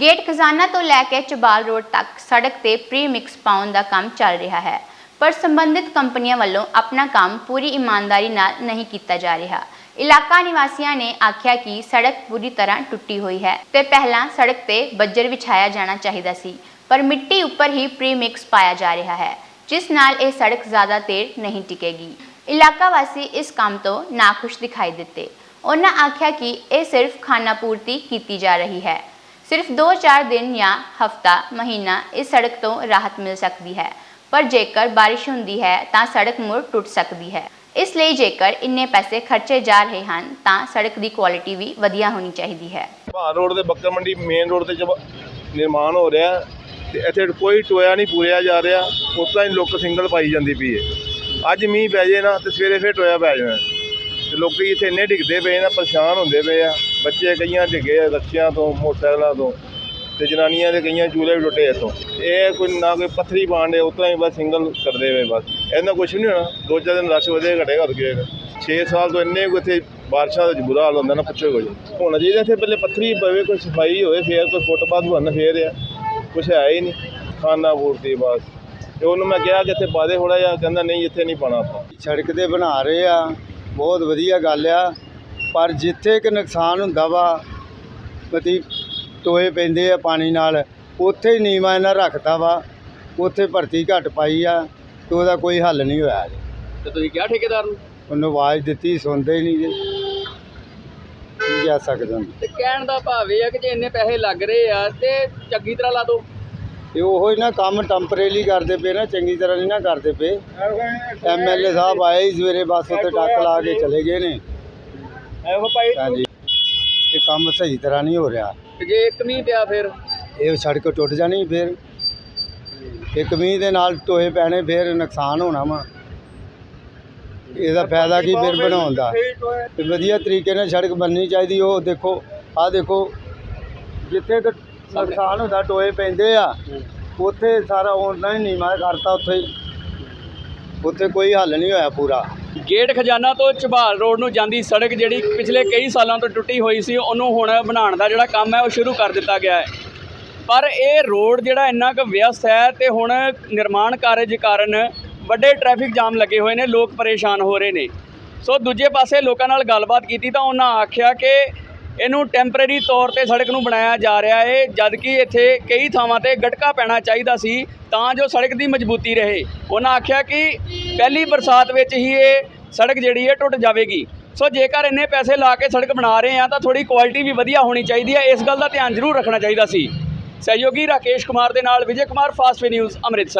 Gate ਖਜ਼ਾਨਾ ਤੋਂ ਲੈ ਕੇ ਚਬਾਲ ਰੋਡ ਤੱਕ ਸੜਕ ਤੇ ਪ੍ਰੀ ਮਿਕਸ ਪਾਉਣ ਦਾ ਕੰਮ ਚੱਲ ਰਿਹਾ ਹੈ, ਪਰ ਸੰਬੰਧਿਤ ਕੰਪਨੀਆਂ ਵੱਲੋਂ ਆਪਣਾ ਕੰਮ ਪੂਰੀ ਇਮਾਨਦਾਰੀ ਨਾਲ ਨਹੀਂ ਕੀਤਾ ਜਾ ਰਿਹਾ। ਇਲਾਕਾ ਨਿਵਾਸੀਆਂ ਨੇ ਆਖਿਆ ਕਿ ਸੜਕ ਪੂਰੀ ਤਰ੍ਹਾਂ ਟੁੱਟੀ ਹੋਈ ਹੈ ਤੇ ਪਹਿਲਾਂ ਸੜਕ ਤੇ ਬੱਜਰ ਵਿਛਾਇਆ ਜਾਣਾ ਚਾਹੀਦਾ ਸੀ, ਪਰ ਮਿੱਟੀ ਉੱਪਰ ਹੀ ਪ੍ਰੀ ਮਿਕਸ ਪਾਇਆ ਜਾ ਰਿਹਾ ਹੈ, ਜਿਸ ਨਾਲ ਇਹ ਸੜਕ ਜ਼ਿਆਦਾ ਦੇਰ ਨਹੀਂ ਟਿਕੇਗੀ। ਇਲਾਕਾ ਵਾਸੀ ਇਸ ਕੰਮ ਤੋਂ ਨਾਖੁਸ਼ ਦਿਖਾਈ ਦਿੱਤੇ। ਉਹਨਾਂ ਆਖਿਆ ਕਿ ਇਹ ਸਿਰਫ ਖਾਨਾਪੂਰਤੀ ਕੀਤੀ ਜਾ ਰਹੀ ਹੈ। ਸਿਰਫ 2-4 ਦਿਨ ਜਾਂ ਹਫਤਾ, ਮਹੀਨਾ ਇਸ ਸੜਕ ਤੋਂ ਰਾਹਤ ਮਿਲ ਸਕਦੀ ਹੈ। ਪਰ ਜੇਕਰ ਬਾਰਿਸ਼ ਹੁੰਦੀ ਹੈ ਤਾਂ ਸੜਕ ਮੁੜ ਟੁੱਟ ਸਕਦੀ ਹੈ। ਇਸ ਲਈ ਜੇਕਰ ਇੰਨੇ ਪੈਸੇ ਖਰਚੇ ਜਾ ਰਹੇ ਹਨ ਤਾਂ ਸੜਕ ਦੀ ਕੁਆਲਿਟੀ ਵੀ ਵਧੀਆ ਹੋਣੀ ਚਾਹੀਦੀ ਹੈ। ਭਾਰ ਰੋਡ ਤੇ ਬੱਕਰ ਮੰਡੀ ਮੇਨ ਰੋਡ ਤੇ ਜਬ ਨਿਰਮਾਣ ਹੋ ਰਿਹਾ ਤੇ ਇੱਥੇ ਕੋਈ ਟੋਇਆ ਨਹੀਂ ਪੂਰਿਆ ਜਾ ਰਿਹਾ ਉਸ ਤਰ੍ਹਾਂ ਹੀ ਲੋਕ ਸਿੰਗਲ ਪਾਈ ਜਾਂਦੀ ਪਈ ਹੈ। ਅੱਜ ਮੀਂਹ ਪੈ ਜੇ ਨਾ ਤੇ ਸਵੇਰੇ ਫੇਰ ਟੋਇਆ ਪੈ ਜਾਣਾ। ਤੇ ਲੋਕੀ ਇੱਥੇ ਇੰਨੇ ਡਿੱਗਦੇ ਪਏ ਨਾ ਪਰੇਸ਼ਾਨ ਹੁੰਦੇ ਪਏ ਆ। ਬੱਚੇ ਕਈਆਂ ਡਿੱਗੇ ਆ ਰੱਸਿਆਂ ਤੋਂ, ਮੋਟਰਸਾਈਕਲਾਂ ਤੋਂ ਤੇ ਜਨਾਨੀਆਂ ਦੇ ਕਈਆਂ ਚੂਲੇ ਵੀ ਟੁੱਟੇ ਇੱਥੋਂ। ਇਹ ਕੋਈ ਨਾ ਕੋਈ ਪੱਥਰੀ ਪਾਉਂਦੇ ਉਸ ਤਰ੍ਹਾਂ ਹੀ ਬਸ ਸਿੰਗਲ ਕਰਦੇ ਪਏ ਬਸ। ਇਹਨਾਂ ਕੁਝ ਨਹੀਂ ਹੋਣਾ। ਦੋ ਚਾਰ ਦਿਨ ਰਸ਼ ਵਧੇ ਘਟੇਗਾ ਹੋਰ ਕੀ ਹੋਏਗਾ 6 ਸਾਲ ਤੋਂ ਇੰਨੇ ਕੁ ਇੱਥੇ ਬਾਰਿਸ਼ਾਂ ਦਾ ਬੁਰਾ ਹਾਲ ਹੁੰਦਾ ਨਾ, ਪੁੱਛੋ ਕੁਝ ਹੋਣਾ ਚਾਹੀਦਾ ਇੱਥੇ ਪਹਿਲੇ ਪੱਥਰੀ ਪਵੇ, ਕੋਈ ਸਫ਼ਾਈ ਹੋਵੇ, ਫੇਰ ਕੋਈ ਫੁੱਟਪਾਥ ਬਣ ਫੇਰ ਆ। ਕੁਛ ਹੈ ਹੀ ਨਹੀਂ ਖਾਨਾ ਪੂਰਤੀ ਬਸ। ਤੇ ਉਹਨੂੰ ਮੈਂ ਕਿਹਾ ਕਿ ਇੱਥੇ ਪਾ ਦੇ ਥੋੜਾ ਜਿਹਾ, ਕਹਿੰਦਾ ਨਹੀਂ, ਇੱਥੇ ਨਹੀਂ ਪਾਣਾ ਆਪਾਂ। ਸੜਕ ਤੇ ਬਣਾ ਰਹੇ ਆ। ਬਹੁਤ ਵਧੀਆ ਗੱਲ ਆ। ਪਰ ਜਿੱਥੇ ਕਿ ਨੁਕਸਾਨ ਹੁੰਦਾ ਵਾ ਮਤੀ ਟੋਏ ਪੈਂਦੇ ਆ ਪਾਣੀ ਨਾਲ ਉੱਥੇ ਹੀ ਨੀਵਾਂ ਇਹਨਾਂ ਰੱਖਤਾ ਵਾ। ਉੱਥੇ ਭਰਤੀ ਘੱਟ ਪਾਈ ਆ ਤੇ ਉਹਦਾ ਕੋਈ ਹੱਲ ਨਹੀਂ ਹੋਇਆ ਜੀ ਤੇ ਤੁਸੀਂ ਕਿਹਾ ਠੇਕੇਦਾਰ ਨੂੰ? ਉਹਨੂੰ ਆਵਾਜ਼ ਦਿੱਤੀ ਸੁਣਦੇ ਹੀ ਨਹੀਂ ਜੀ। ਕੀ ਕਹਿ ਸਕਦੇ। ਹਾਂ ਤੇ ਕਹਿਣ ਦਾ ਭਾਵ ਇਹ ਆ ਕਿ ਜੇ ਇੰਨੇ ਪੈਸੇ ਲੱਗ ਰਹੇ ਆ ਤੇ ਚੰਗੀ ਤਰ੍ਹਾਂ ਲਾ ਦਿਓ। ਤੇ ਉਹੋ ਹੀ ਨਾ ਕੰਮ ਟੈਂਪਰੇਰੀ ਕਰਦੇ ਪਏ ਨਾ ਚੰਗੀ ਤਰ੍ਹਾਂ ਨਹੀਂ ਨਾ ਕਰਦੇ ਪਏ। ਐਮਐਲਏ ਸਾਹਿਬ ਆਏ ਹੀ ਸਵੇਰੇ ਬੱਸ ਉੱਤੇ ਟੱਕ ਲਾ ਕੇ ਚਲੇ ਗਏ ਨੇ। ਹਾਂਜੀ। ਤੇ ਕੰਮ ਸਹੀ ਤਰ੍ਹਾਂ ਨਹੀਂ ਹੋ ਰਿਹਾ। ਜੇ ਇੱਕ ਮੀਂਹ ਪਿਆ ਫਿਰ। ਇਹ ਸੜਕ ਟੁੱਟ ਜਾਣੀ ਫਿਰ। ਇੱਕ ਮੀਂਹ ਦੇ ਨਾਲ ਟੋਏ ਪੈਣੇ ਫਿਰ ਨੁਕਸਾਨ ਹੋਣਾ ਵਾ। ਇਹਦਾ ਫਾਇਦਾ ਕੀ ਫਿਰ ਬਣਾਉਣ ਦਾ? ਤੇ ਵਧੀਆ ਤਰੀਕੇ ਨਾਲ ਸੜਕ ਬਣਨੀ ਚਾਹੀਦੀ ਉਹ ਦੇਖੋ ਆਹ ਦੇਖੋ ਜਿੱਥੇ ਨੁਕਸਾਨ ਹੁੰਦਾ ਟੋਏ ਪੈਂਦੇ ਆ। ਉੱਥੇ ਸਾਰਾ ਉਹਨਾਂ ਨੀਮਾ ਕਰਤਾ ਉੱਥੇ ਉੱਥੇ ਕੋਈ ਹੱਲ ਨਹੀਂ ਹੋਇਆ ਪੂਰਾ। ਗੇਟ ਖਜ਼ਾਨਾ ਤੋਂ ਝਬਾਲ ਰੋਡ ਨੂੰ ਜਾਂਦੀ ਸੜਕ ਜਿਹੜੀ ਪਿਛਲੇ ਕਈ ਸਾਲਾਂ ਤੋਂ ਟੁੱਟੀ ਹੋਈ ਸੀ, ਉਹਨੂੰ ਹੁਣ ਬਣਾਉਣ ਦਾ ਜਿਹੜਾ ਕੰਮ ਹੈ, ਉਹ ਸ਼ੁਰੂ ਕਰ ਦਿੱਤਾ ਗਿਆ ਹੈ। ਪਰ ਇਹ ਰੋਡ ਜਿਹੜਾ ਇੰਨਾ ਕੁ ਵਿਅਸਤ ਹੈ ਤੇ ਹੁਣ ਨਿਰਮਾਣ ਕਾਰਜ ਕਾਰਨ ਵੱਡੇ ਟ੍ਰੈਫਿਕ ਜਾਮ ਲੱਗੇ ਹੋਏ ਨੇ, ਲੋਕ ਪਰੇਸ਼ਾਨ ਹੋ ਰਹੇ ਨੇ। ਸੋ ਦੂਜੇ ਪਾਸੇ ਲੋਕਾਂ ਨਾਲ ਗੱਲਬਾਤ ਕੀਤੀ ਤਾਂ ਉਹਨਾਂ ਆਖਿਆ ਕਿ ਇਹਨੂੰ ਟੈਂਪਰੇਰੀ ਤੌਰ ਤੇ ਸੜਕ ਨੂੰ ਬਣਾਇਆ ਜਾ ਰਿਹਾ ਹੈ ਜਦਕਿ ਇੱਥੇ ਕਈ ਥਾਵਾਂ ਤੇ ਗਟਕਾ ਪੈਣਾ ਚਾਹੀਦਾ ਸੀ, ਤਾਂ ਜੋ ਸੜਕ ਦੀ ਮਜ਼ਬੂਤੀ ਰਹੇ। ਉਹਨਾਂ ਆਖਿਆ ਕਿ ਪਹਿਲੀ ਬਰਸਾਤ ਵਿੱਚ ਹੀ ਇਹ ਸੜਕ ਜਿਹੜੀ ਹੈ ਟੁੱਟ ਜਾਵੇਗੀ। ਸੋ ਜੇਕਰ ਇੰਨੇ ਪੈਸੇ ਲਾ ਕੇ ਸੜਕ ਬਣਾ ਰਹੇ ਆ ਤਾਂ ਥੋੜੀ ਕੁਆਲਿਟੀ ਵੀ ਵਧੀਆ ਹੋਣੀ ਚਾਹੀਦੀ ਹੈ। ਇਸ ਗੱਲ ਦਾ ਧਿਆਨ ਜ਼ਰੂਰ ਰੱਖਣਾ ਚਾਹੀਦਾ ਸੀ। ਸਹਿਯੋਗੀ ਰਾਕੇਸ਼ ਕੁਮਾਰ ਦੇ ਨਾਲ Vijay Kumar, fast way news, Amritsar.